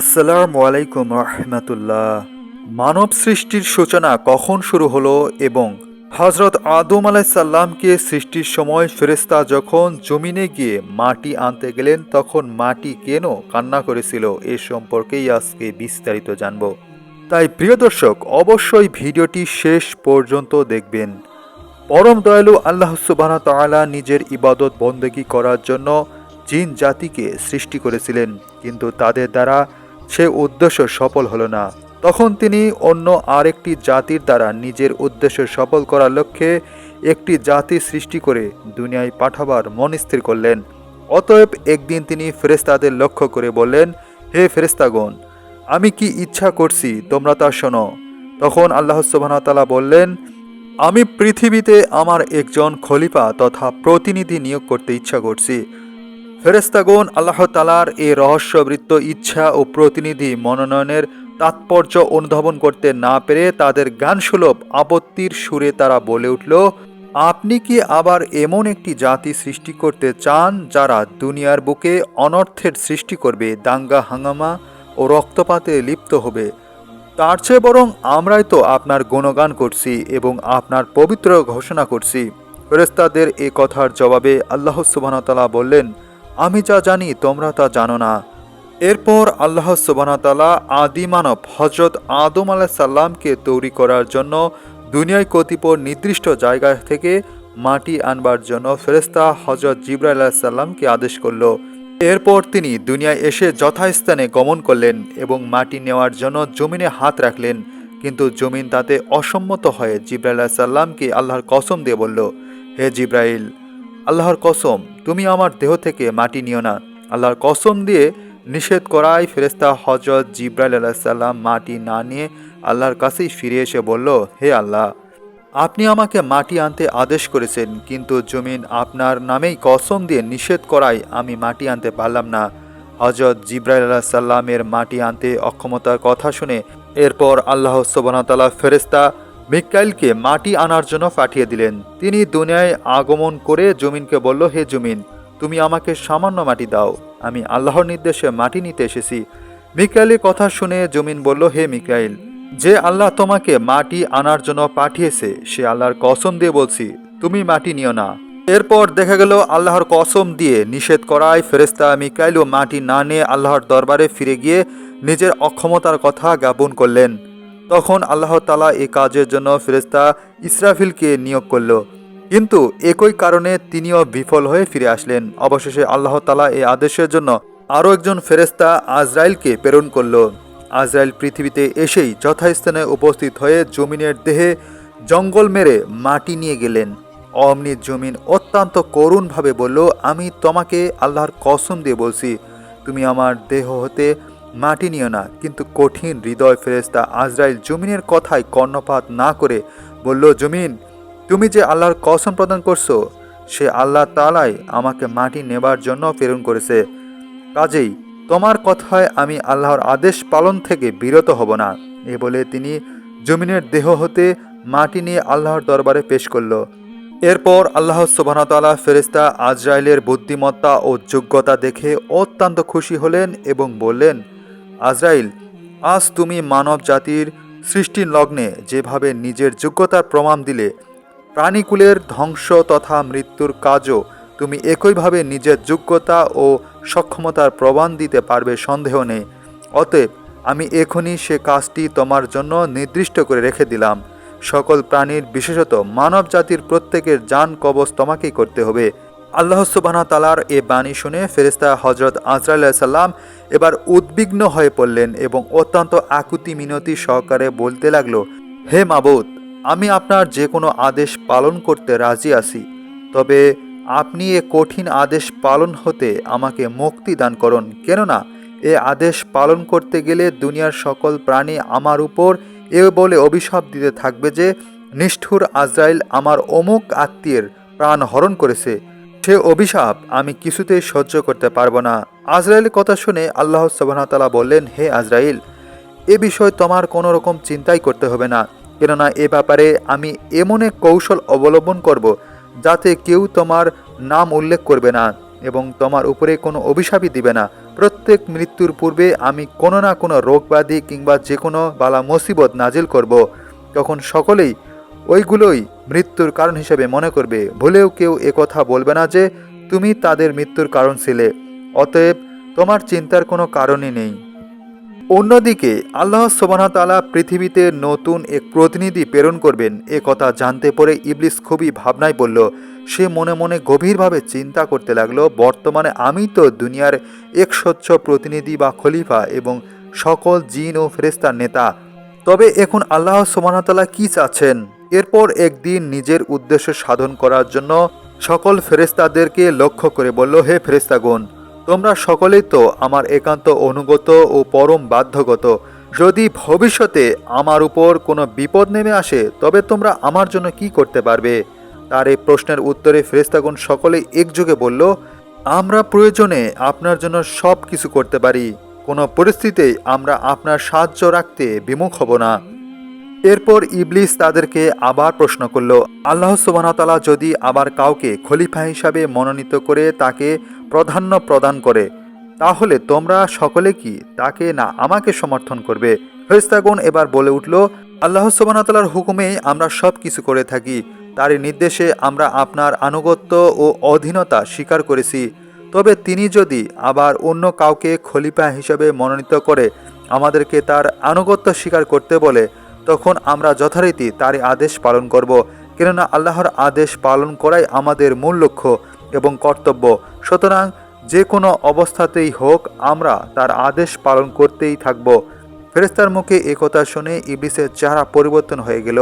আসসালামু আলাইকুম রহমতুল্লাহ। মানব সৃষ্টির সূচনা কখন শুরু হলো এবং হজরত আদম আলাইসাল্লামকে সৃষ্টির সময় ফেরেস্তা যখন জমিনে গিয়ে মাটি আনতে গেলেন, তখন মাটি কেন কান্না করেছিল এ সম্পর্কেই আজকে বিস্তারিত জানব। তাই প্রিয় দর্শক, অবশ্যই ভিডিওটি শেষ পর্যন্ত দেখবেন। পরম দয়ালু আল্লাহ সুবাহ তাআলা নিজের ইবাদত বন্দেগী করার জন্য জিন জাতিকে সৃষ্টি করেছিলেন, কিন্তু তাদের দ্বারা সে উদ্দেশ্য সফল হলো না। তখন তিনি অন্য আরেকটি জাতির দ্বারা নিজের উদ্দেশ্য সফল করার লক্ষ্যে একটি জাতি সৃষ্টি করে দুনিয়ায় পাঠাবার মন স্থির করলেন। অতএব একদিন তিনি ফেরেস্তাদের লক্ষ্য করে বললেন, হে ফেরেস্তাগণ আমি কি ইচ্ছা করছি তোমরা তা শোনো? তখন আল্লাহ সুবাহতালা বললেন, আমি পৃথিবীতে আমার একজন খলিফা তথা প্রতিনিধি নিয়োগ করতে ইচ্ছা করছি। ফেরেস্তাগণ আল্লাহ তালার এই রহস্যবৃত্ত ইচ্ছা ও প্রতিনিধি মনোনয়নের তাৎপর্য অনুধাবন করতে না পেরে তাদের গানসুলভ আপত্তির সুরে তারা বলে উঠল, আপনি কি আবার এমন একটি জাতি সৃষ্টি করতে চান যারা দুনিয়ার বুকে অনর্থের সৃষ্টি করবে, দাঙ্গা, হাঙ্গামা ও রক্তপাতে লিপ্ত হবে? তার চেয়ে বরং আমরাই তো আপনার গুণগান করছি এবং আপনার পবিত্র ঘোষণা করছি। ফেরেস্তাদের এ কথার জবাবে আল্লাহ সুবাহতালা বললেন আমি যা জানি, তোমরা তা জানো না। এরপর আল্লাহ সুবাহতালা আদি মানব হজরত আদম আলাহিসাল্লামকে তৈরি করার জন্য দুনিয়ায় কতিপয় নির্দিষ্ট জায়গা থেকে মাটি আনবার জন্য ফেরেস্তা হজরত জিব্রাইল আলাহিসাল্লামকে আদেশ করল। এরপর তিনি দুনিয়ায় এসে যথাস্থানে গমন করলেন এবং মাটি নেওয়ার জন্য জমিনে হাত রাখলেন। কিন্তু জমিন তাতে অসম্মত হয়ে জিব্রাইল সাল্লামকে আল্লাহর কসম দিয়ে বলল, হে জিব্রাইল, আল্লাহর কসম তুমি আমার দেহ থেকে মাটি নিও না। আল্লাহর কসম দিয়ে নিষেধ করায় ফেরেস্তা হজরত জিব্রাইল আলাহিসাল্লাম মাটি না নিয়ে আল্লাহর কাছেই ফিরে এসে বলল, হে আল্লাহ, আপনি আমাকে মাটি আনতে আদেশ করেছেন, কিন্তু জমিন আপনার নামেই কসম দিয়ে নিষেধ করায় আমি মাটি আনতে পারলাম না। হজরত জিব্রাইল আল্লাহ সাল্লামের মাটি আনতে অক্ষমতার কথা শুনে এরপর আল্লাহ সোবানতালা ফেরেস্তা মিকাইলকে মাটি আনার জন্য পাঠিয়ে দিলেন। তিনি দুনিয়ায় আগমন করে জমিনকে বলল, হে জমিন, তুমি আমাকে সামান্য মাটি দাও। আমি আল্লাহর নির্দেশে মাটি নিতে এসেছি। মিকাইলের কথা শুনে জমিন বলল, হে মিকাইল, যে আল্লাহ তোমাকে মাটি আনার জন্য পাঠিয়েছে, সে আল্লাহর কসম দিয়ে বলছি, তুমি মাটি নিও না। এরপর দেখা গেল, আল্লাহর কসম দিয়ে নিষেধ করায় ফেরেস্তা মিকাইল ও মাটি না নিয়ে আল্লাহর দরবারে ফিরে গিয়ে নিজের অক্ষমতার কথা জ্ঞাপন করলেন। তখন আল্লাহ তালা এই কাজের জন্য ফেরেস্তা ইসরাফিলকে নিয়োগ করল। কিন্তু একই কারণে তিনিও বিফল হয়ে ফিরে আসলেন। অবশেষে আল্লাহ তালা এই আদেশের জন্য আরও একজন ফেরেস্তা আজরাইলকে প্রেরণ করল। আজরাইল পৃথিবীতে এসেই যথাস্থানে উপস্থিত হয়ে জমিনের দেহে জঙ্গল মেরে মাটি নিয়ে গেলেন। অমনি জমিন অত্যন্ত করুণভাবে বলল, আমি তোমাকে আল্লাহর কসম দিয়ে বলছি, তুমি আমার দেহ হতে মাটি নিও না, কিন্তু কঠিন হৃদয় ফেরেস্তা আজরাইল জমিনের কথায় কর্ণপাত না করে বলল, জমিন, তুমি যে আল্লাহর কসম প্রদান করছ, সে আল্লাহ তালাই আমাকে মাটি নেবার জন্য প্রেরণ করেছে। কাজেই তোমার কথায় আমি আল্লাহর আদেশ পালন থেকে বিরত হব না। এ বলে তিনি জমিনের দেহ হতে মাটি নিয়ে আল্লাহর দরবারে পেশ করল। এরপর আল্লাহ সুবাহতালা ফেরেস্তা আজরাইলের বুদ্ধিমত্তা ও যোগ্যতা দেখে অত্যন্ত খুশি হলেন এবং বললেন আজরাইল, আজ তুমি মানব জাতির সৃষ্টির লগ্নে যেভাবে নিজের যোগ্যতার প্রমাণ দিলে, প্রাণীকুলের ধ্বংস তথা মৃত্যুর কাজও তুমি একইভাবে নিজের যোগ্যতা ও সক্ষমতার প্রমাণ দিতে পারবে সন্দেহ নেই। অতএব আমি এখনই সে কাজটি তোমার জন্য নির্দিষ্ট করে রেখে দিলাম। সকল প্রাণীর বিশেষত মানব জাতির প্রত্যেকের যান কবচ তোমাকেই করতে হবে। আল্লাহ সুবাহ তালার এ বাণী শুনে ফেরেস্তা হজরত আজরাল্লাহ সাল্লাম এবার উদ্বিগ্ন হয়ে পড়লেন এবং অত্যন্ত আকুতি মিনতি সহকারে বলতে লাগল, হে মাবুদ, আমি আপনার যে কোনো আদেশ পালন করতে রাজি আছি, তবে আপনি এ কঠিন আদেশ পালন হতে আমাকে মুক্তি দান করুন। কেননা, এ আদেশ পালন করতে গেলে দুনিয়ার সকল প্রাণী আমার উপর এ বলে অভিশাপ দিতে থাকবে যে, নিষ্ঠুর আজরাইল আমার অমুক আত্মীয়ের প্রাণ হরণ করেছে। সে অভিশাপ আমি কিছুতেই সহ্য করতে পারব না। আজরাইলের কথা শুনে আল্লাহ সুবাহতালা বললেন, হে আজরাইল, এ বিষয়ে তোমার কোনো রকম চিন্তাই করতে হবে না। কেননা এ ব্যাপারে আমি এমন এক কৌশল অবলম্বন করব যাতে কেউ তোমার নাম উল্লেখ করবে না এবং তোমার উপরে কোনো অভিশাপই দিবে না। প্রত্যেক মৃত্যুর পূর্বে আমি কোনো না কোনো রোগব্যাধি কিংবা যে কোনো বালা মুসিবত নাজিল করব। তখন সকলেই ওইগুলোই মৃত্যুর কারণ হিসেবে মনে করবে। ভুলেও কেউ একথা বলবে না যে, তুমি তাদের মৃত্যুর কারণ ছিলে। অতএব তোমার চিন্তার কোনো কারণই নেই। অন্যদিকে আল্লাহ সোবানতালা পৃথিবীতে নতুন এক প্রতিনিধি প্রেরণ করবেন। এ কথা জানতে পরে ইবলিস খুবই ভাবনায় পড়ল সে মনে মনে গভীরভাবে চিন্তা করতে লাগল, বর্তমানে আমি তো দুনিয়ার এক স্বচ্ছ প্রতিনিধি বা খলিফা এবং সকল জিন ও ফেরেস্তার নেতা। তবে এখন আল্লাহ সোবানতালা কি চাচ্ছেন? এরপর একদিন নিজের উদ্দেশ্য সাধন করার জন্য সকল ফেরেস্তাদেরকে লক্ষ্য করে বলল, হে ফেরেস্তাগণ তোমরা সকলেই তো আমার একান্ত অনুগত ও পরম বাধ্যগত। যদি ভবিষ্যতে আমার উপর কোনো বিপদ নেমে আসে, তবে তোমরা আমার জন্য কি করতে পারবে? তার এই প্রশ্নের উত্তরে ফেরেস্তাগণ সকলে একযোগে বলল, আমরা প্রয়োজনে আপনার জন্য সব কিছু করতে পারি। কোনো পরিস্থিতিতেই আমরা আপনার সাহায্য রাখতে বিমুখ হব না। এরপর ইবলিস তাদেরকে আবার প্রশ্ন করল, আল্লাহ সুবাহতালা যদি আবার কাউকে খলিফা হিসাবে মনোনীত করে তাকে প্রাধান্য প্রদান করে, তাহলে তোমরা সকলে কি তাকে না আমাকে সমর্থন করবে? ফেরেস্তাগণ এবার বলে উঠল, আল্লাহ সুবাহতালার হুকুমে আমরা সব কিছু করে থাকি তারই নির্দেশে আমরা আপনার আনুগত্য ও অধীনতা স্বীকার করেছি। তবে তিনি যদি আবার অন্য কাউকে খলিফা হিসাবে মনোনীত করে আমাদেরকে তার আনুগত্য স্বীকার করতে বলে তখন আমরা যথারীতি তারই আদেশ পালন করব, কেননা আল্লাহর আদেশ পালন করাই আমাদের মূল লক্ষ্য এবং কর্তব্য। সুতরাং যে কোনো অবস্থাতেই হোক, আমরা তার আদেশ পালন করতেই থাকব। ফেরেস্তার মুখে একথা শুনে ইবলিসের চেহারা পরিবর্তন হয়ে গেল।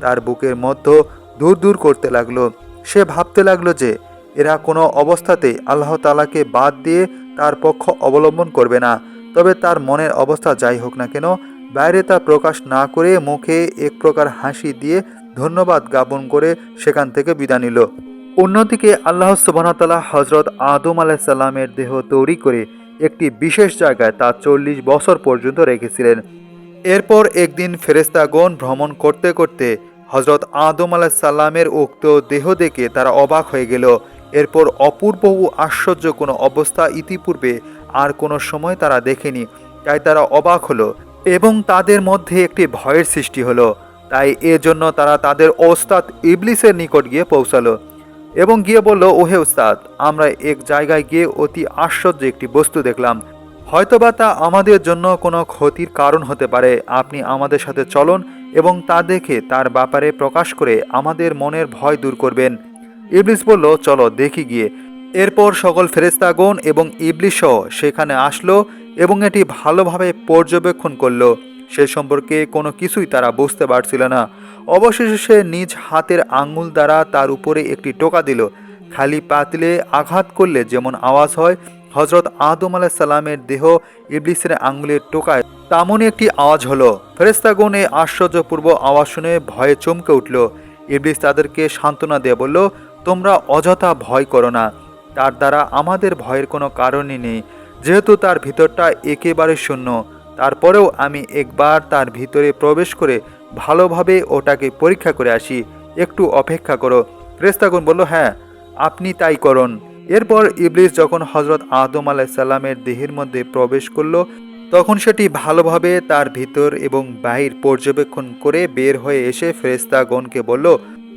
তার বুকের মধ্য দূর দূর করতে লাগল। সে ভাবতে লাগল যে, এরা কোনো অবস্থাতেই আল্লাহ তালাকে বাদ দিয়ে তার পক্ষ অবলম্বন করবে না। তবে তার মনের অবস্থা যাই হোক না কেন বাইরে তা প্রকাশ না করে মুখে এক প্রকার হাসি দিয়ে ধন্যবাদ জ্ঞাপন করে সেখান থেকে বিদায় নিল। অন্যদিকে আল্লাহ সুবাহতাল্লাহ হজরত আদম আলাহিসাল্লামের দেহ তৈরি করে একটি বিশেষ জায়গায় তা চল্লিশ বছর পর্যন্ত রেখেছিলেন। এরপর একদিন ফেরেস্তাগণ ভ্রমণ করতে করতে হজরত আদম আলাহিসাল্লামের উক্ত দেহ দেখে তারা অবাক হয়ে গেল। এরপর অপূর্ব ও আশ্চর্য কোনো অবস্থা ইতিপূর্বে আর কোনো সময় তারা দেখেনি, তাই তারা অবাক হলো এবং তাদের মধ্যে একটি ভয়ের সৃষ্টি হলো। তাই এজন্য তারা তাদের ওস্তাদ ইবলিসের নিকট গিয়ে পৌঁছালো এবং গিয়ে বলল, ওহে উস্তাদ আমরা এক জায়গায় গিয়ে অতি আশ্চর্য একটি বস্তু দেখলাম। হয়তোবা তা আমাদের জন্য কোনো ক্ষতির কারণ হতে পারে। আপনি আমাদের সাথে চলন এবং তা দেখে তার ব্যাপারে প্রকাশ করে আমাদের মনের ভয় দূর করবেন। ইবলিস বলল, চলো দেখি গিয়ে। এরপর সকল ফেরেস্তাগণ এবং ইবলিসও সেখানে আসলো এবং এটি ভালোভাবে পর্যবেক্ষণ করল। সে সম্পর্কে কোনো কিছুই তারা বুঝতে পারছিল না। অবশেষে সে নিজ হাতের আঙুল দ্বারা তার উপরে একটি টোকা দিল। খালি পাতলে আঘাত করলে যেমন আওয়াজ হয় হজরত আদম আলাহ সালামের দেহ ইবলিসের আঙুলের টোকায় তেমনই একটি আওয়াজ হলো। ফেরেস্তাগুন এই আশ্চর্যপূর্ব আওয়াজ শুনে ভয়ে চমকে উঠল। ইবলিস তাদেরকে সান্ত্বনা দিয়ে বলল, তোমরা অযথা ভয় করো না। তার দ্বারা আমাদের ভয়ের কোনো কারণই নেই। যেহেতু তার ভিতরটা একেবারে শূন্য, তারপরেও আমি একবার তার ভিতরে প্রবেশ করে ভালোভাবে ওটাকে পরীক্ষা করে আসি, একটু অপেক্ষা করো। ফ্রেস্তাগুন বলল হ্যাঁ আপনি তাই করুন। এরপর ইবলিস যখন হজরত আদম আলাইসাল্লামের দেহের মধ্যে প্রবেশ করল, তখন সেটি ভালোভাবে তার ভিতর এবং বাহির পর্যবেক্ষণ করে বের হয়ে এসে ফেরেস্তাগণকে বলল,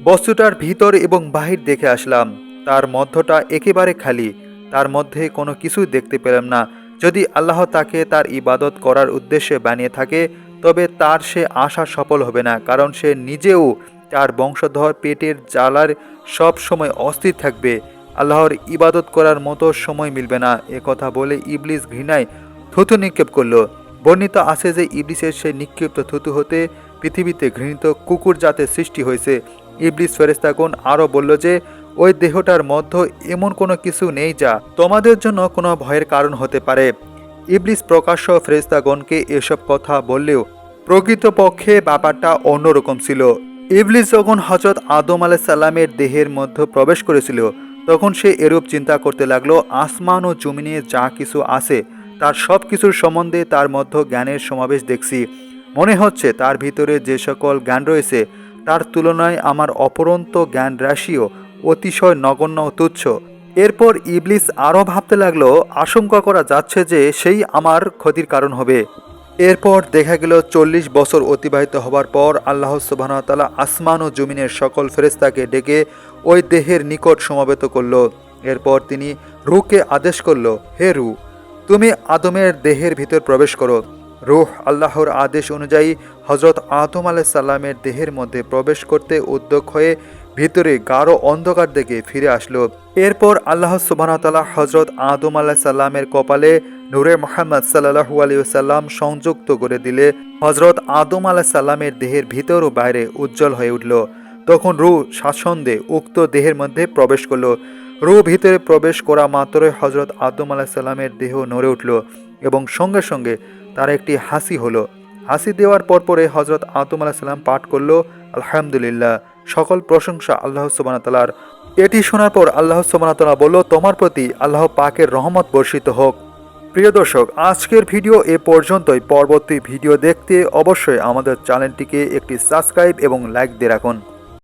বস্তুটার ভিতর এবং বাহির দেখে আসলাম। তার মধ্যটা একেবারে খালি। তার মধ্যে কোনো কিছুই দেখতে পেলাম না। যদি আল্লাহ তাকে তার ইবাদত করার উদ্দেশ্যে বানিয়ে থাকে, তবে তার সে আশা সফল হবে না, কারণ সে নিজেও তার বংশধর পেটের জ্বালার সব সময় অস্থির থাকবে। আল্লাহর ইবাদত করার মতো সময় মিলবে না। এ কথা বলে ইবলিস ঘৃণায় থুতু নিক্ষেপ করল। বর্ণিত আছে যে ইবলিসের সে নিক্ষিপ্ত থুতু হতে পৃথিবীতে ঘৃণিত কুকুর জাতের সৃষ্টি হয়েছে। ইবলিস ফেরেস্তাগুন আরও বলল যে ওই দেহটার মধ্যে এমন কোনো কিছু নেই যা তোমাদের জন্য কোনো ভয়ের কারণ হতে পারে। ইবলিস প্রকাশ্য ফেরেস্তাগণকে এসব কথা বললেও প্রকৃতপক্ষে ব্যাপারটা অন্যরকম ছিল। ইবলিস যখন হজরত আদম আলাহ সাল্লামের দেহের মধ্যে প্রবেশ করেছিল, তখন সে এরূপ চিন্তা করতে লাগল, আসমান ও জমিনে যা কিছু আছে, তার সব কিছুর সম্বন্ধে তার মধ্যে জ্ঞানের সমাবেশ দেখছি। মনে হচ্ছে তার ভিতরে যে সকল জ্ঞান রয়েছে, তার তুলনায় আমার অপরন্ত জ্ঞান রাশিও অতিশয় নগণ্য তুচ্ছ। এরপর ইবলিস আরও ভাবতে লাগল, আশঙ্কা করা যাচ্ছে যে সেই আমার ক্ষতির কারণ হবে। এরপর দেখা গেল, চল্লিশ বছর অতিবাহিত হবার পর আল্লাহ সুবাহতালা আসমান ও জমিনের সকল ফেরেস্তাকে ডেকে ওই দেহের নিকট সমাবেত করল। এরপর তিনি রুকে আদেশ করল, হে রু তুমি আদমের দেহের ভিতর প্রবেশ করো। রুহ আল্লাহর আদেশ অনুযায়ী হজরত আদম আলাইসাল্লামের দেহের মধ্যে প্রবেশ করতে উদ্যোগ হয়ে ভিতরে গাঢ় অন্ধকার দেখে ফিরে আসলো। এরপর আল্লাহ সুবাহতাল্লাহ হজরত আদম আলাহিসাল্লামের কপালে নূরে মোহাম্মদ সাল্লাহু আলিয়াল্লাম সংযুক্ত করে দিলে। হজরত আদম আলাহিসাল্লামের দেহের ভিতর ও বাইরে উজ্জ্বল হয়ে উঠল। তখন রু স্বাচ্ছন্দ্যে উক্ত দেহের মধ্যে প্রবেশ করল। রু ভিতরে প্রবেশ করা মাত্রই হজরত আদম আলাহিসাল্লামের দেহ নড়ে উঠল এবং সঙ্গে সঙ্গে তার একটি হাসি হলো। হাসি দেওয়ার পরপরে হজরত আদম আলাহিসাল্লাম পাঠ করল, আলহামদুলিল্লাহ। সকল প্রশংসা আল্লাহ সুবানাতালার এটি শোনার পর আল্লাহ সুবানাতলা বলল, তোমার প্রতি আল্লাহ পাকের রহমত বর্ষিত হোক। প্রিয় দর্শক, আজকের ভিডিও এ পর্যন্তই। পরবর্তী ভিডিও দেখতে অবশ্যই আমাদের চ্যানেলটিকে একটি সাবস্ক্রাইব এবং লাইক দিয়ে রাখুন।